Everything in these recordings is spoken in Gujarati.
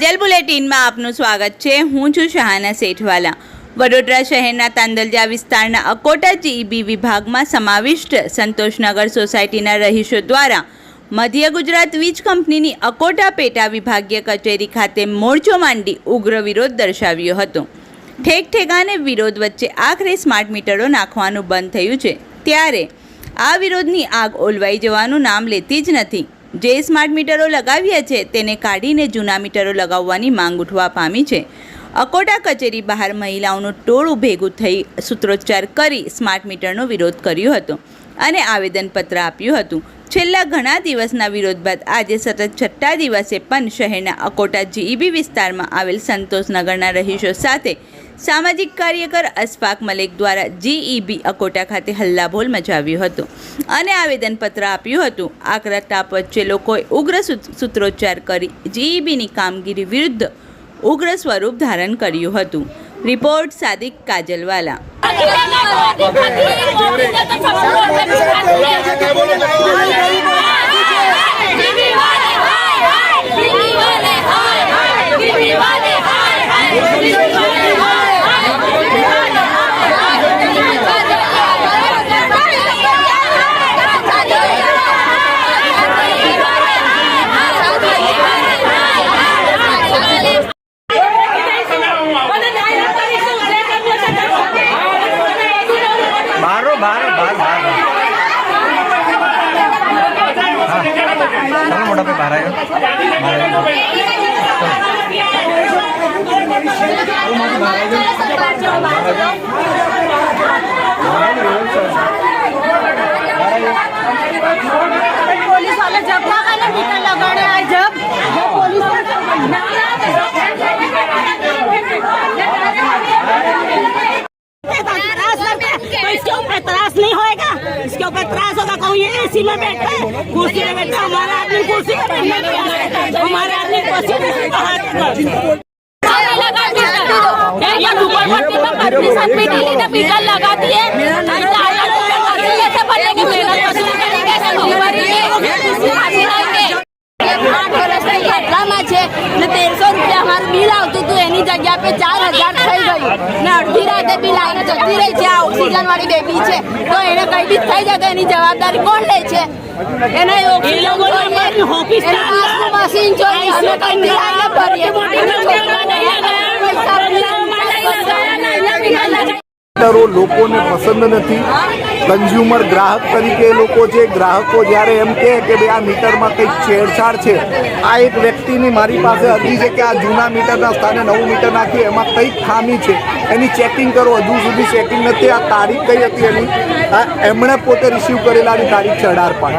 કાજલ બુલેટિનમાં આપનું સ્વાગત છે. હું છું શાહાના શેઠવાલા. વડોદરા શહેરના તાંદલજા વિસ્તારના અકોટા જીઈબી વિભાગમાં સમાવિષ્ટ સંતોષનગર સોસાયટીના રહીશો દ્વારા મધ્ય ગુજરાત વીજ કંપનીની અકોટા પેટા વિભાગીય કચેરી ખાતે મોરચો માંડી ઉગ્ર વિરોધ દર્શાવ્યો હતો. ઠેક ઠેકાને વિરોધ વચ્ચે આખરે સ્માર્ટ મીટરો નાખવાનું બંધ થયું છે. ત્યારે આ વિરોધની આગ ઓલવાઈ જવાનું નામ લેતી જ નથી. જે સ્માર્ટ મીટરો લગાવ્યા છે તેને કાઢીને જૂના મીટરો લગાવવાની માંગ ઉઠવા પામી છે. અકોટા કચેરી બહાર મહિલાઓનું ટોળું ભેગું થઈ સૂત્રોચ્ચાર કરી સ્માર્ટ મીટરનો વિરોધ કર્યો હતો અને આવેદનપત્ર આપ્યું હતું. છેલ્લા ઘણા દિવસના વિરોધ બાદ આજે સતત છઠ્ઠા દિવસે પણ શહેરના અકોટા જીઈબી વિસ્તારમાં આવેલ સંતોષનગરના રહીશો સાથે સામાજિક કાર્યકર અશફાક મલિક દ્વારા જીઈબી અકોટા ખાતે હલ્લાબોલ મચાવ્યો હતો અને આવેદનપત્ર આપ્યું હતું. આકરા તાપ વચ્ચે લોકોએ ઉગ્ર સૂત્રોચ્ચાર કરી જીઈબીની કામગીરી વિરુદ્ધ ઉગ્ર સ્વરૂપ ધારણ કર્યું હતું. રિપોર્ટ સાદિક કાજલવાલા. ચાલો મોટા ભાઈ બહાર આવ્યો બહાર इसके ऊपर त्रास नहीं होएगा इसके ऊपर त्रास होगा कहूँ ये एसी में बैठा है कुर्सी में बैठा है, हमारा आदमी कुर्सी में बैठा है हमारे आदमी कुर्सी में बैठा है ये ऊपर भट्टी में पत्नी साथ में दिल्ली ने मीटर लगा दिए नहीं तो आया तो मैं कर दिए थे बनने की मेहनत वसूल करेंगे सब हमारी फांसी लाएंगे આઠ વર્ષથી ખતરામાં છે ને તેરસો રૂપિયા અમારું બિલ આવતું હતું એની જગ્યા પે ચાર હજાર થઈ ગયું ને અડધી રાતે બી આવીને જતી રહી છે આ ઓક્સિજન વાળી બેબી છે. તો એને કઈ બી થઈ જાય તો એની જવાબદારી કોણ લે છે? એને ઓક્સિજન મશીન જોઈએ. અમે કઈ બિલ ભરીએ લોકોને પસંદ નથી. કન્ઝ્યુમર ગ્રાહક તરીકે એ લોકો છે ગ્રાહકો જ્યારે એમ કહે કે ભાઈ આ મીટરમાં કંઈક છેડછાડ છે આ એક વ્યક્તિની મારી પાસે અરજી છે કે આ જૂના મીટરના સ્થાને નવું મીટર નાખ્યું એમાં કંઈક ખામી છે એની ચેકિંગ કરો હજુ સુધી ચેકિંગ નથી આ તારીખ કઈ હતી એની? આ એમણે પોતે રિસીવ કરેલાની તારીખ છે અઢાર પાંચ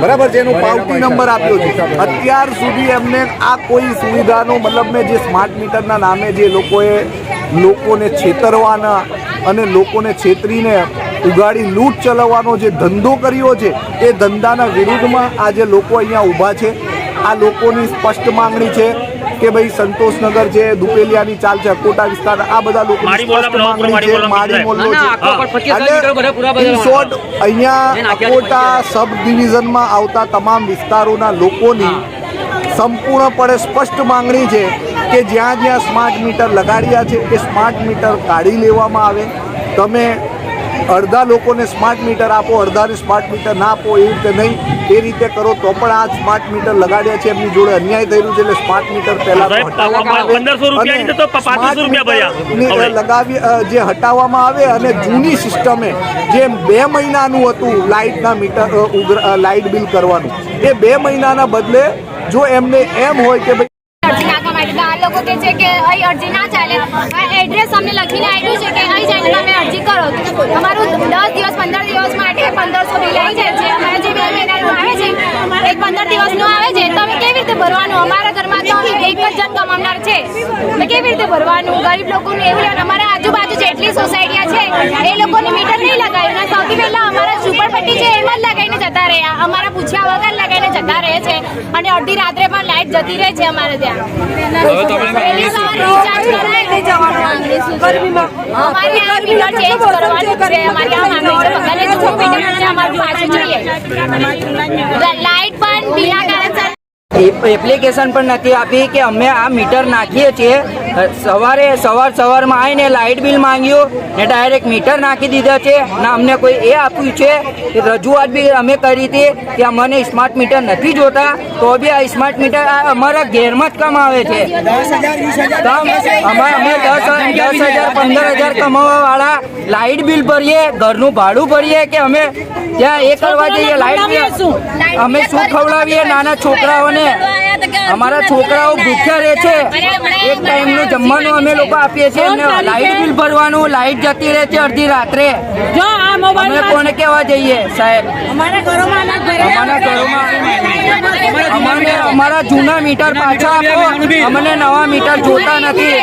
બરાબર છે એનો પાવતી નંબર આપ્યો છે. અત્યાર સુધી એમને આ કોઈ સુવિધાનો મતલબ મેં જે સ્માર્ટ મીટરના નામે જે લોકોએ લોકોને છેતરવાના અને લોકોને છેતરીને ઉગાડી લૂંટ ચલાવવાનો જે ધંધો કર્યો છે એ ધંધાના વિરુદ્ધમાં આજે લોકો અહીંયા ઊભા છે. આ લોકોની સ્પષ્ટ માંગણી છે કે ભાઈ સંતોષનગર છે દુપેલિયાની ચાલ છે અકોટા વિસ્તાર આ બધા લોકોની મારી સ્પષ્ટ માંગણી છે મારી મોહલ્લા મારી સમજાય. મોહલ્લો ના, છે. ના, આખો 25 મીટર બધા પૂરા અને બધા અહીંયા અકોટા સબ ડિવિઝનમાં આવતા તમામ વિસ્તારોના લોકોની સંપૂર્ણપણે સ્પષ્ટ માંગણી છે કે જ્યાં જ્યાં સ્માર્ટ મીટર લગાડ્યા છે એ સ્માર્ટ મીટર કાઢી લેવામાં આવે. તમે અડધા લોકોને સ્માર્ટ મીટર આપો અડધાને સ્માર્ટ મીટર ના આપો એ રીતે નહીં એ રીતે કરો તો પણ આ સ્માર્ટ મીટર લગાડ્યા છે એમની જોડે અન્યાય થયેલું છે એટલે સ્માર્ટ મીટર પહેલા હટાવવામાં આવે. અને તો 500 રૂપિયા ભર્યા. સ્માર્ટ મીટર હવે. લગાવી જે હટાવવામાં આવે અને જૂની સિસ્ટમે જે બે મહિનાનું હતું લાઇટના મીટર લાઇટ બિલ કરવાનું એ બે મહિનાના બદલે જો એમને એમ હોય કે આ લોકો કે છે કે અહીં અરજી ના ચાલે. એડ્રેસ અમને લખીને આપ્યું છે કે અહીં જઈને તમે અરજી કરો. અમારું દસ દિવસ, પંદર દિવસ માટે પંદરસો બિલ આવી જાય છે. અમારે જે બે મહિનાનું આવે છે, એક પંદર દિવસનું આવે છે, તો અમે કેવી રીતે ભરવાનું? અમારા ઘરમાં તો એક જ જણ કમાનાર છે. કેવી રીતે ભરવાનું? ગરીબ લોકોને એવું અમારા આજુબાજુ જેટલી સોસાયટીયા છે, એ લોકોને મીટર નહીં લગાવ્યું સૌથી પહેલાં અમારા ઝુંપડપટ્ટી છે, એમાં જ લગાવીને જતા રહ્યા. અમારા પૂછ્યા વગર રહે છે અને અડધી રાત્રે પણ લાઈટ જતી રહે છે અમારે ત્યાં. સવારે કરાય. અમારે ત્યાં મીટર change કરવાનું છે. અમારે માંગણી છે પાછું જોઈએ. લાઈટ પણ બિના એપ્લિકેશન પણ નથી આપી કે અમે આ મીટર નાખીએ છીએ. સવારે સવાર સવારમાં આવીને લાઇટ બિલ માંગ્યું ને ડાયરેક્ટ મીટર નાખી દીધા છે. ને અમને કોઈ એ આપ્યું છે કે રજૂઆત બી અમે કરી હતી કે અમને સ્માર્ટ મીટર નથી જોતા તો બી આ સ્માર્ટ મીટર અમારા ઘેરમાં જ કામ આવે છે. અમે અમે દસ દસ હજાર પંદર હજાર કમાવા વાળા લાઇટ બિલ ભરીએ ઘરનું ભાડું ભરીએ કે અમે ત્યાં એ કરવા જઈએ લાઇટ બિલ અમે શું ખવડાવીએ? નાના છોકરાઓને અમારા છોકરાઓ ભૂખ્યા રહે છે. એક ટાઈમનું જમવાનું અમે લોકો આપીએ છીએ. એમને લાઇટ બિલ ભરવાનું લાઇટ જતી રહે છે અડધી રાત્રે. અમે કોને કહેવા જઈએ સાહેબ? અમારા ઘરોમાં અમારા અમને અમારા જૂના મીટર પાછા આપો. અમને નવા મીટર જોતા નથી.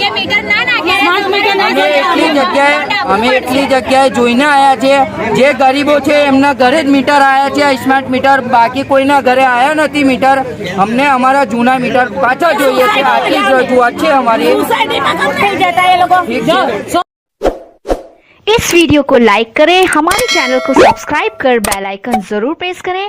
કે મીટર ના નાખે સ્માર્ટ મીટર ના અમે એટલી જગ્યાએ અમે એટલી જગ્યાએ જોઈને આવ્યા છે જે ગરીબો છે એમના ઘરે જ મીટર આવ્યા છે આ સ્માર્ટ મીટર બાકી કોઈના ઘરે આવ્યા નથી મીટર અમને અમારા જૂના મીટર પાછા જોઈએ છે આટલી જ રજૂઆત છે અમારી સોસાયટીમાં કમ થઈ જતા એ લોકો ઠીક જો છે. इस वीडियो को लाइक करें हमारे चैनल को सब्सक्राइब कर बेल आइकन जरूर प्रेस करें